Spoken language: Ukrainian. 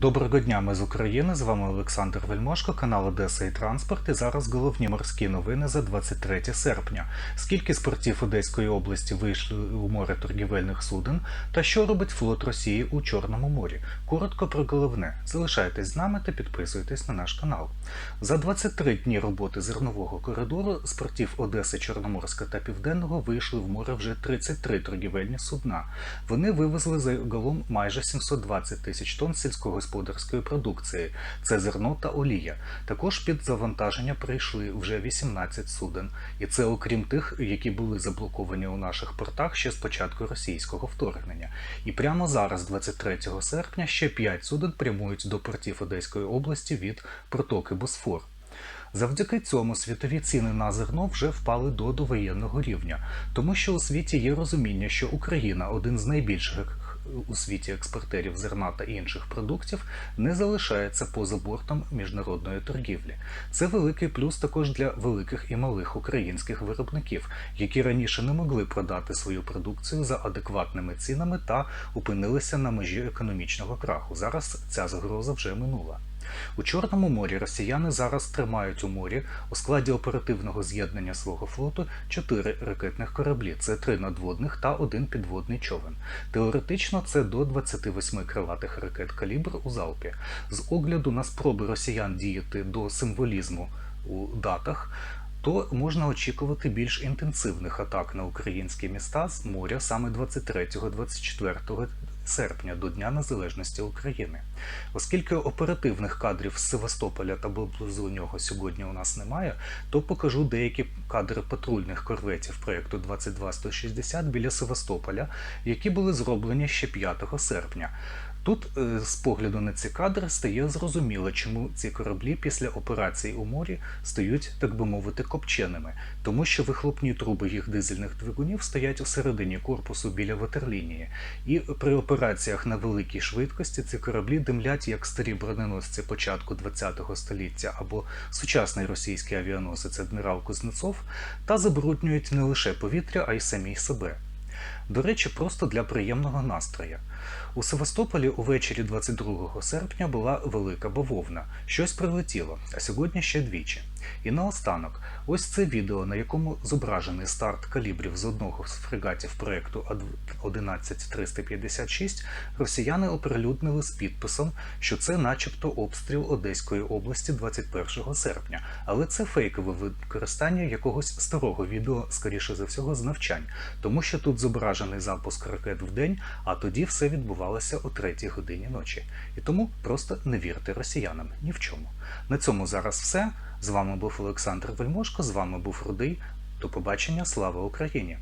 Доброго дня, ми з України. З вами Олександр Вельмошко, канал Одеса і Транспорт. І зараз головні морські новини за 23 серпня. Скільки з портів Одеської області вийшли у море торгівельних суден, та що робить флот Росії у Чорному морі? Коротко про головне. Залишайтесь з нами та підписуйтесь на наш канал. За 23 дні роботи зернового коридору з портів Одеси, Чорноморська та Південного вийшли в море вже 33 торгівельні судна. Вони вивезли загалом майже 720 тисяч тонн сільськогосподарської продукції. Це зерно та олія. Також під завантаження прийшли вже 18 суден, і це окрім тих, які були заблоковані у наших портах ще з початку російського вторгнення. І прямо зараз, 23 серпня, ще 5 суден прямують до портів Одеської області від протоки Босфор. Завдяки цьому світові ціни на зерно вже впали до довоєнного рівня, тому що у світі є розуміння, що Україна один з найбільших у світі експортерів зерна та інших продуктів, не залишається поза бортом міжнародної торгівлі. Це великий плюс також для великих і малих українських виробників, які раніше не могли продати свою продукцію за адекватними цінами та опинилися на межі економічного краху. Зараз ця загроза вже минула. У Чорному морі росіяни зараз тримають у морі у складі оперативного з'єднання свого флоту чотири ракетних кораблі. Це три надводних та один підводний човен. Теоретично це до 28 крилатих ракет калібр у залпі. З огляду на спроби росіян діяти до символізму у датах. То можна очікувати більш інтенсивних атак на українські міста з моря саме 23-24 серпня до Дня Незалежності України. Оскільки оперативних кадрів з Севастополя та поблизу нього сьогодні у нас немає, то покажу деякі кадри патрульних корветів проєкту 22160 біля Севастополя, які були зроблені ще 5 серпня. Тут, е, з погляду на ці кадри, стає зрозуміло, чому ці кораблі після операцій у морі стають, так би мовити, копченими, тому що вихлопні труби їх дизельних двигунів стоять у середині корпусу біля ватерлінії, і при операціях на великій швидкості ці кораблі димлять як старі броненосці початку ХХ століття або сучасний російський авіаносець адмірал Кузнецов, та забруднюють не лише повітря, а й самі себе. До речі, просто для приємного настрою. У Севастополі увечері 22 серпня була велика бавовна. Щось прилетіло, а сьогодні ще двічі. І наостанок, ось це відео, на якому зображений старт калібрів з одного з фрегатів проєкту 11356, росіяни оприлюднили з підписом, що це начебто обстріл Одеської області 21 серпня. Але це фейкове використання якогось старого відео, скоріше за всього, з навчань, тому що тут зображений запуск ракет в день, а тоді все відбувалося о 3 годині ночі. І тому просто не вірте росіянам ні в чому. На цьому зараз все. З вами був Олександр Вельмошко, з вами був Рудий. До побачення, слава Україні!